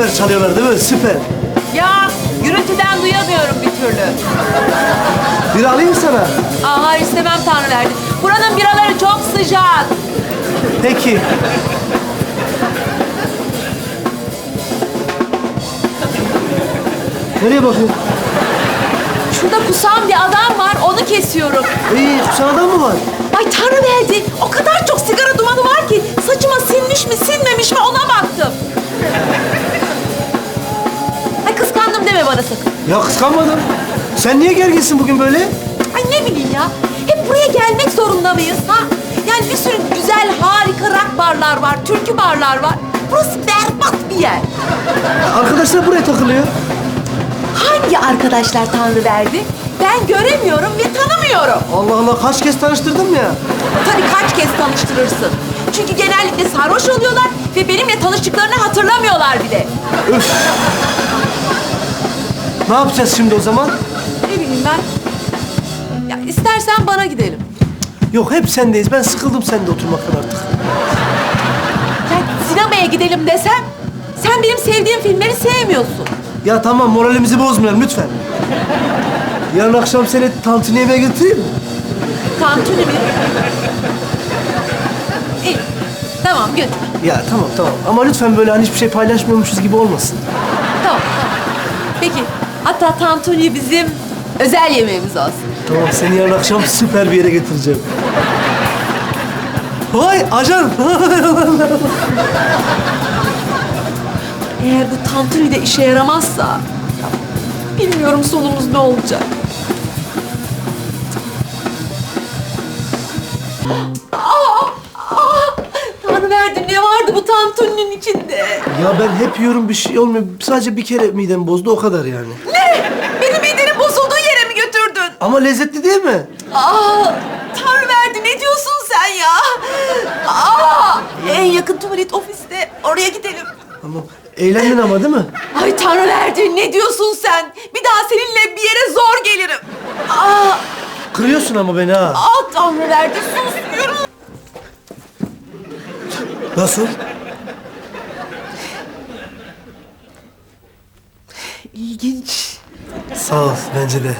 süper çalıyorlar değil mi? Süper. Ya gürültüden duyamıyorum bir türlü. Bir alayım sana. Aa, hayır istemem Tanrı verdi. Buranın biraları çok sıcak. Peki. Nereye bakıyorsun? Şurada kusan bir adam var, onu kesiyorum. İyi, kusan adam mı var? Ay Tanrı verdi. Bana sakın. Ya kıskanmadım. Sen niye gerginsin bugün böyle? Ay ne bileyim ya. Hep buraya gelmek zorunda mıyız ha? Yani bir sürü güzel harika rock barlar var, türkü barlar var. Burası berbat bir yer. Arkadaşlar buraya takılıyor. Hangi arkadaşlar Tanrı verdi? Ben göremiyorum ve tanımıyorum. Allah Allah kaç kez tanıştırdım ya. Tabii kaç kez tanıştırırsın. Çünkü genellikle sarhoş oluyorlar ve benimle tanıştıklarını hatırlamıyorlar bile. Ne yapacağız şimdi o zaman? Ne bileyim ben. Ya istersen bana gidelim. Yok hep sendeyiz. Ben sıkıldım sende oturmaktan artık. Ya sinemaya gidelim desem sen benim sevdiğim filmleri sevmiyorsun. Ya tamam moralimizi bozmayalım lütfen. Yarın akşam seni tantuni yemeğe götüreyim mi? Tantuni mi? İyi. Tamam götür. Ya tamam tamam ama lütfen böyle hani hiçbir şey paylaşmıyormuşuz gibi olmasın. Tamam tamam. Peki hatta tantuni bizim özel yemeğimiz olsun. Tamam seni yarın akşam süper bir yere götüreceğim. Vay ajan. Eğer bu tantuni de işe yaramazsa bilmiyorum sonumuz ne olacak. Ne vardı bu tantuninin içinde? ya ben hep yiyorum bir şey olmuyor. Sadece bir kere midem bozdu o kadar yani. Ne? Benim midenin bozulduğu yere mi götürdün? Ama lezzetli değil mi? Aa, Tanrı verdi ne diyorsun sen ya? Aa, en yakın tuvalet ofiste oraya gidelim. Tamam. Eğlendin ama değil mi? Ay Tanrı verdi ne diyorsun sen? Bir daha seninle bir yere zor gelirim. Aa, Kırıyorsun ama beni ha. aa Tanrı verdi sus Nasıl? İlginç. Sağ ol bence de.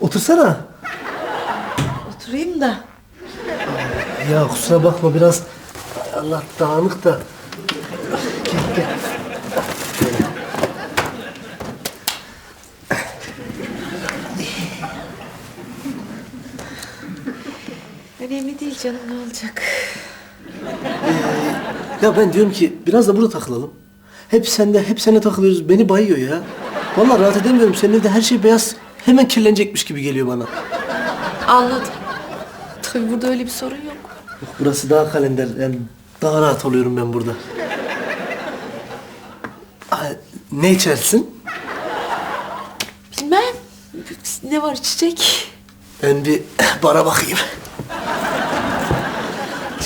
Otursana. Oturayım da. Ya kusura bakma biraz Allah dağınık da. Gel gel. Önemli değil canım ne olacak? Ya ben diyorum ki biraz da burada takılalım. Hep sende, hep sene takılıyoruz. Beni bayıyor ya. Vallahi rahat edemiyorum. Senin evde her şey beyaz. Hemen kirlenecekmiş gibi geliyor bana. Anladım. Tabii burada öyle bir sorun yok. Yok, burası daha kalender. Yani daha rahat oluyorum ben burada. Ne içersin? Bilmem. Ne var içecek? Ben bir bara bakayım.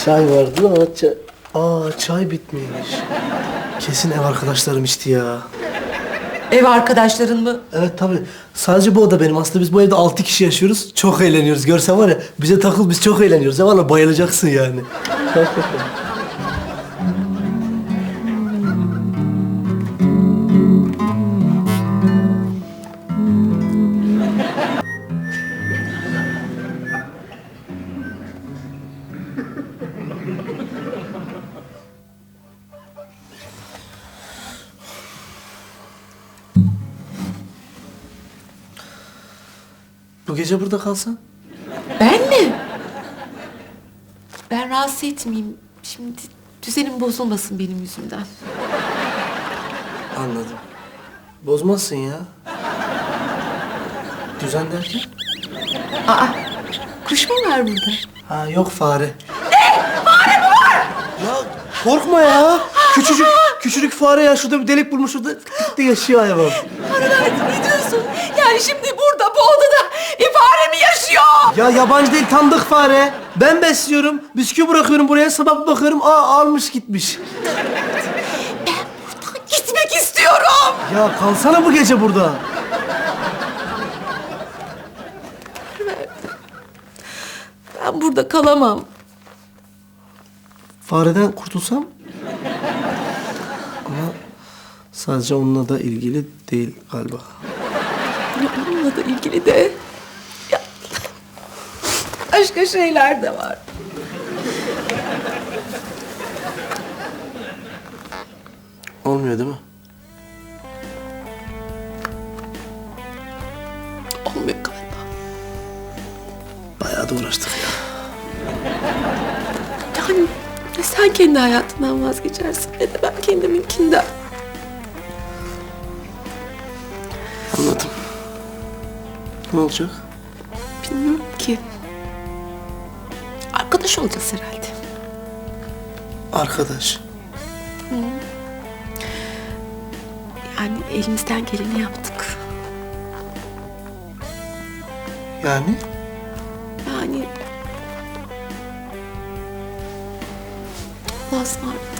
Çay vardı ama çay... Aa çay bitmiş. Kesin ev arkadaşlarım içti ya. Ev arkadaşların mı? Evet tabii. Sadece bu oda benim. Aslında biz bu evde altı kişi yaşıyoruz. Çok eğleniyoruz. Görsen var ya bize takıl biz çok eğleniyoruz. Ya valla bayılacaksın yani. bu gece burada kalsan? Ben mi? Ben rahatsız etmeyeyim. Şimdi düzenim bozulmasın benim yüzümden. Anladım. Bozmazsın ya. Düzen derken? Aa, kuş mu var burada? Ha yok fare. Ne? Fare mi var? Ya korkma ya. Küçücük küçücük fare ya. Şurada bir delik bulmuş. Şurada tık yaşıyor hayvan. Arabaydı ne diyorsun? Yani şimdi burada bu odada bir fare mi yaşıyor? Ya yabancı değil tanıdık fare. Ben besliyorum. Bisküvi bırakıyorum buraya. Sabah bakıyorum. Aa almış gitmiş. Gitmek istiyorum. Ya kalsana bu gece burada. Ben burada kalamam. Fareden kurtulsam? Ama Sadece onunla da ilgili değil galiba. Ya onunla da ilgili de başka şeyler de var. Olmuyor değil mi? Olmuyor galiba. Bayağı da uğraştık ya. Yani sen kendi hayatından vazgeçersin ne de ben kendiminkinden. Anladım. Ne olacak? Bilmiyorum. Arkadaş olacağız herhalde. Arkadaş. Yani elimizden geleni yaptık. Yani? Yani... Allah'a ısmarladık.